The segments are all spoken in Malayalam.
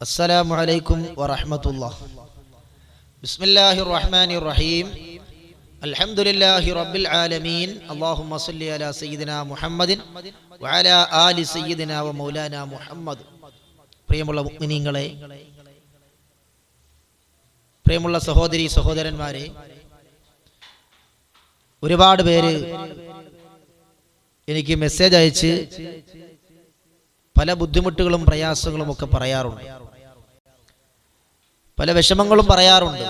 السلام عليكم ورحمة الله بسم الله الرحمن الرحيم الحمد لله رب العالمين اللهم صل على سيدنا محمد وعلى آل سيدنا ومولانا محمد പ്രിയമുള്ള മുഗ്മിനീങ്ങളെ പ്രിയമുള്ള സഹോദരി സഹോദരന്മാരെ ഒരുപാട് പേര് എനിക്ക് മെസ്സേജ് അയച്ച് പല ബുദ്ധിമുട്ടുകളും പ്രയാസങ്ങളും ഒക്കെ പറയാറുണ്ട് പല വിഷമങ്ങളും പറയാറുണ്ട്.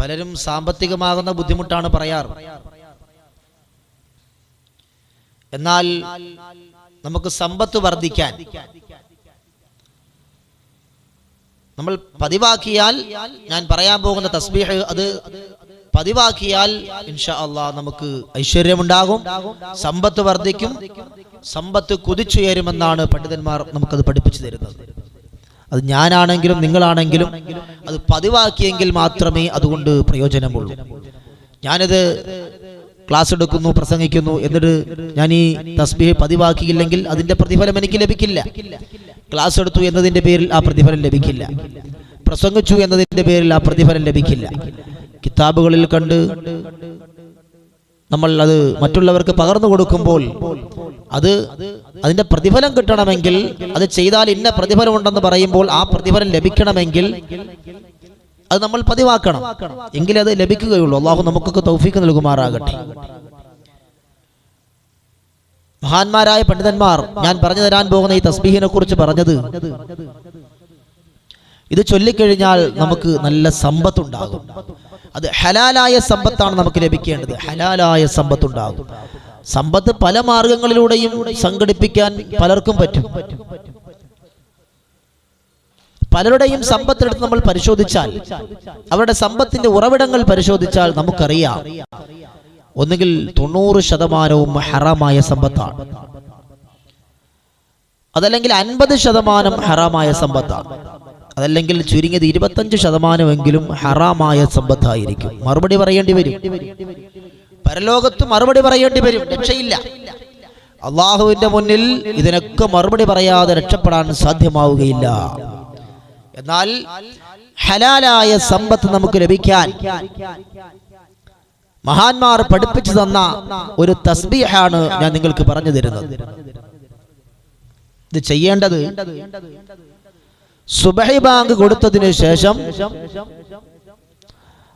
പലരും സാമ്പത്തികമാകുന്ന ബുദ്ധിമുട്ടാണ് പറയാറ്. എന്നാൽ നമുക്ക് സമ്പത്ത് വർദ്ധിക്കാൻ നമ്മൾ പതിവാക്കിയാൽ ഞാൻ പറയാൻ പോകുന്ന തസ്ബീഹ് അത് പതിവാക്കിയാൽ ഇൻഷാ അള്ളാ നമുക്ക് ഐശ്വര്യമുണ്ടാകും സമ്പത്ത് വർദ്ധിക്കും സമ്പത്ത് കുതിച്ചുയരുമെന്നാണ് പണ്ഡിതന്മാർ നമുക്കത് പഠിപ്പിച്ചു തരുന്നത്. അത് ഞാനാണെങ്കിലും നിങ്ങളാണെങ്കിലും അത് പതിവാക്കിയെങ്കിൽ മാത്രമേ അതുകൊണ്ട് പ്രയോജനമുള്ളൂ. ഞാനത് ക്ലാസ് എടുക്കുന്നു പ്രസംഗിക്കുന്നു എന്നിട്ട് ഞാൻ ഈ തസ്ബിഹ് പതിവാക്കിയില്ലെങ്കിൽ അതിന്റെ പ്രതിഫലം എനിക്ക് ലഭിക്കില്ല. ക്ലാസ് എടുത്തു എന്നതിന്റെ പേരിൽ ആ പ്രതിഫലം ലഭിക്കില്ല. പ്രസംഗിച്ചു എന്നതിന്റെ പേരിൽ ആ പ്രതിഫലം ലഭിക്കില്ല. കിതാബുകളിൽ കണ്ട് നമ്മൾ അത് മറ്റുള്ളവർക്ക് പകർന്നു കൊടുക്കുമ്പോൾ അത് അതിന്റെ പ്രതിഫലം കിട്ടണമെങ്കിൽ അത് ചെയ്താൽ ഇന്ന പ്രതിഫലം ഉണ്ടെന്ന് പറയുമ്പോൾ ആ പ്രതിഫലം ലഭിക്കണമെങ്കിൽ അത് നമ്മൾ പതിവാക്കണം. എങ്കിലേ അത് ലഭിക്കുകയുള്ളൂ. അള്ളാഹു നമുക്കൊക്കെ തൗഫീക്ക് നൽകുമാറാകട്ടെ. മഹാന്മാരായ പണ്ഡിതന്മാർ ഞാൻ പറഞ്ഞു തരാൻ പോകുന്ന ഈ തസ്ബീഹിനെ കുറിച്ച് പറഞ്ഞത് ഇത് ചൊല്ലിക്കഴിഞ്ഞാൽ നമുക്ക് നല്ല സമ്പത്തുണ്ടാകും. അത് ഹലാലായ സമ്പത്താണ് നമുക്ക് ലഭിക്കേണ്ടത്. ഹലാലായ സമ്പത്തുണ്ടാകും. സമ്പത്ത് പല മാർഗങ്ങളിലൂടെയും സംഘടിപ്പിക്കാൻ പലർക്കും പറ്റും. പലരുടെയും സമ്പത്തെടുത്ത് നമ്മൾ പരിശോധിച്ചാൽ അവരുടെ സമ്പത്തിന്റെ ഉറവിടങ്ങൾ പരിശോധിച്ചാൽ നമുക്കറിയാം. ഒന്നുകിൽ തൊണ്ണൂറ് ശതമാനവും ഹറാമായ സമ്പത്താണ്. അതല്ലെങ്കിൽ അൻപത് ശതമാനം ഹറാമായ സമ്പത്താണ്. അതല്ലെങ്കിൽ ചുരുങ്ങിയത് ഇരുപത്തഞ്ച് ശതമാനമെങ്കിലും ഹറാമായ സമ്പത്തായിരിക്കും. മറുപടി പറയേണ്ടി വരും. പരലോകത്ത് മറുപടി പറയേണ്ടി വരും. രക്ഷയില്ല. അള്ളാഹുവിന്റെ മുന്നിൽ ഇതിനൊക്കെ മറുപടി പറയാതെ രക്ഷപ്പെടാൻ സാധ്യമാവുകയില്ല. എന്നാൽ ഹലാലായ സമ്പത്ത് നമുക്ക് ലഭിക്കാൻ മഹാന്മാർ പഠിപ്പിച്ചു തന്ന ഒരു തസ്ബീഹാണ് ഞാൻ നിങ്ങൾക്ക് പറഞ്ഞു തരുന്നത്. ഇത് ചെയ്യേണ്ടത് സുബഹി ബാങ്ക് കൊടുത്തതിന് ശേഷം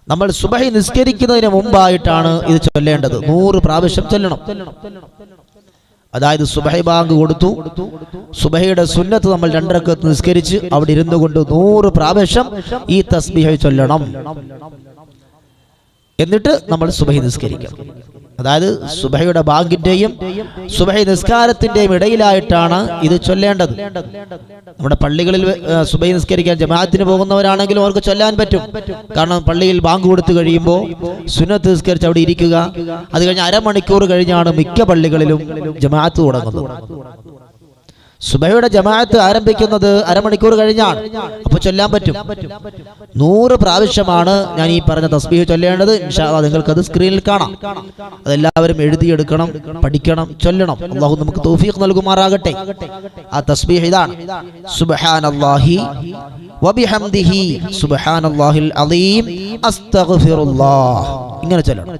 നമ്മൾ സുബഹി നിസ്കരിക്കുന്നതിന് മുമ്പായിട്ടാണ് ഇത് ചൊല്ലേണ്ടത്. നൂറ് പ്രാവശ്യം ചൊല്ലണം. അതായത് സുബഹി ബാങ്ക് കൊടുത്തു. സുബഹയുടെ സുന്നത്ത് നമ്മൾ രണ്ടരക്കത്ത് നിസ്കരിച്ച് അവിടെ ഇരുന്നു കൊണ്ട് നൂറ് പ്രാവശ്യം ഈ തസ്ബിഹ ചൊല്ലണം. എന്നിട്ട് നമ്മൾ സുബഹി നിസ്കരിക്കണം. അതായത് സുബഹയുടെ ബാങ്കിന്റെയും സുബഹി നിസ്കാരത്തിന്റെയും ഇടയിലായിട്ടാണ് ഇത് ചൊല്ലേണ്ടത്. നമ്മുടെ പള്ളികളിൽ സുബൈ നിസ്കരിക്കാൻ ജമാഅത്തിന് പോകുന്നവരാണെങ്കിലും അവർക്ക് ചൊല്ലാൻ പറ്റും. കാരണം പള്ളിയിൽ ബാങ്ക് കൊടുത്തു കഴിയുമ്പോൾ സുന്നത്ത് നിസ്കരിച്ച് അവിടെ ഇരിക്കുക. അത് കഴിഞ്ഞ് അരമണിക്കൂർ കഴിഞ്ഞാണ് മിക്ക പള്ളികളിലും ജമാഅത്ത് തുടങ്ങുന്നത്. സുബഹയുടെ ജമാഅത്ത് ആരംഭിക്കുന്നത് അരമണിക്കൂർ കഴിഞ്ഞാണ്. അപ്പൊ ചൊല്ലാൻ പറ്റും. നൂറ് പ്രാവശ്യമാണ് ഞാൻ ഈ പറഞ്ഞ തസ്ബീഹ് ചൊല്ലേണ്ടത്. അല്ലാഹ് നിങ്ങൾക്കത് സ്ക്രീനിൽ കാണാം. അതെല്ലാവരും എഴുതിയെടുക്കണം പഠിക്കണം ചൊല്ലണം. അള്ളാഹു നമുക്ക് തൗഫീഖ് നൽകുമാറാകട്ടെ. ആ തസ്ബീഹ് ഇതാണ്. സുബ്ഹാനല്ലാഹി വബിഹംദിഹി സുബ്ഹാനല്ലാഹിൽ അലീം അസ്തഗ്ഫിറുല്ലാഹ്. ഇങ്ങനെ ചൊല്ലണം.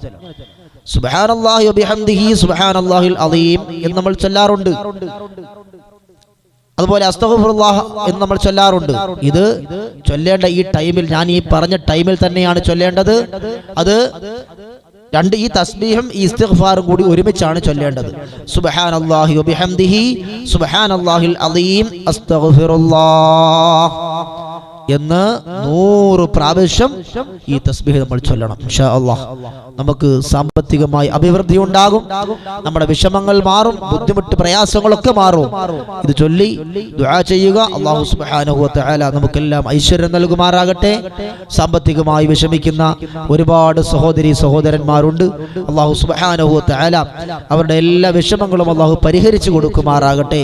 സുബ്ഹാനല്ലാഹി വബിഹംദിഹി സുബ്ഹാനല്ലാഹിൽ അലീം എന്ന് നമ്മൾ ചൊല്ലാറുണ്ട്. അതുപോലെ അസ്തഗഫുറുല്ലാഹ് എന്ന് നമ്മൾ ചൊല്ലാറുണ്ട്. ഇത് ചൊല്ലേണ്ട ഈ ടൈമിൽ ഞാൻ ഈ പറഞ്ഞ ടൈമിൽ തന്നെയാണ് ചൊല്ലേണ്ടത്. അത് രണ്ട് ഈ തസ്ബീഹും ഈ ഇസ്തിഗ്ഫാറും കൂടി ഒരുമിച്ചാണ് ചൊല്ലേണ്ടത്. സുബ്ഹാനല്ലാഹി വബിഹംദിഹി സുബ്ഹാനല്ലാഹിൽ അലീം അസ്തഗ്ഫിറുല്ലാഹ്. എന്ന് നൂറ് പ്രാവശ്യം ഈ തസ്ബീഹ് നമ്മൾ ചൊല്ലണം നമുക്ക് സാമ്പത്തികമായി അഭിവൃദ്ധി ഉണ്ടാകും നമ്മുടെ വിഷമങ്ങൾ മാറും ബുദ്ധിമുട്ട് പ്രയാസങ്ങളൊക്കെ മാറും. ഇത് ചൊല്ലി ദുആ ചെയ്യുക അള്ളാഹു സുബ്ഹാനഹു തആല നമുക്കെല്ലാം ഐശ്വര്യം നൽകുമാറാകട്ടെ. സാമ്പത്തികമായി വിഷമിക്കുന്ന ഒരുപാട് സഹോദരി സഹോദരന്മാരുണ്ട്. അള്ളാഹു സുബ്ഹാനഹു തആല അവരുടെ എല്ലാ വിഷമങ്ങളും അള്ളാഹു പരിഹരിച്ചു കൊടുക്കുമാറാകട്ടെ.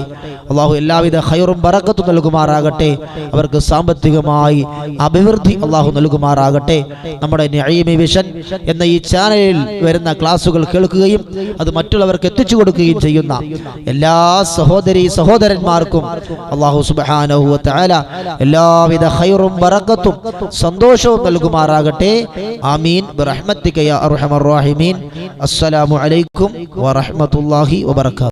അള്ളാഹു എല്ലാവിധ ഹൈറും ബറക്കത്തും നൽകുമാറാകട്ടെ. അവർക്ക് സാമ്പത്തികമായി അഭിവൃദ്ധി അള്ളാഹു നൽകുമാറാകട്ടെ. നമ്മുടെ വിഷൻ എന്ന ഈ ചാനലിൽ വരുന്ന ക്ലാസ്സുകൾ കേൾക്കുകയും അത് മറ്റുള്ളവർക്ക് എത്തിച്ചു കൊടുക്കുകയും ചെയ്യുന്ന എല്ലാ സഹോദരി സഹോദരന്മാർക്കും അള്ളാഹു സുബ്ഹാനഹു വ തആല എല്ലാവിധ ഹൈറും ബറക്കത്തും സന്തോഷവും നൽകുമാറാകട്ടെ. ആമീൻ. ബിറഹ്മത്തിക യാ അർഹമർ റഹീമീൻ. അസ്സലാമു അലൈക്കും വറഹ്മത്തുള്ളാഹി വബറകാതുഹു.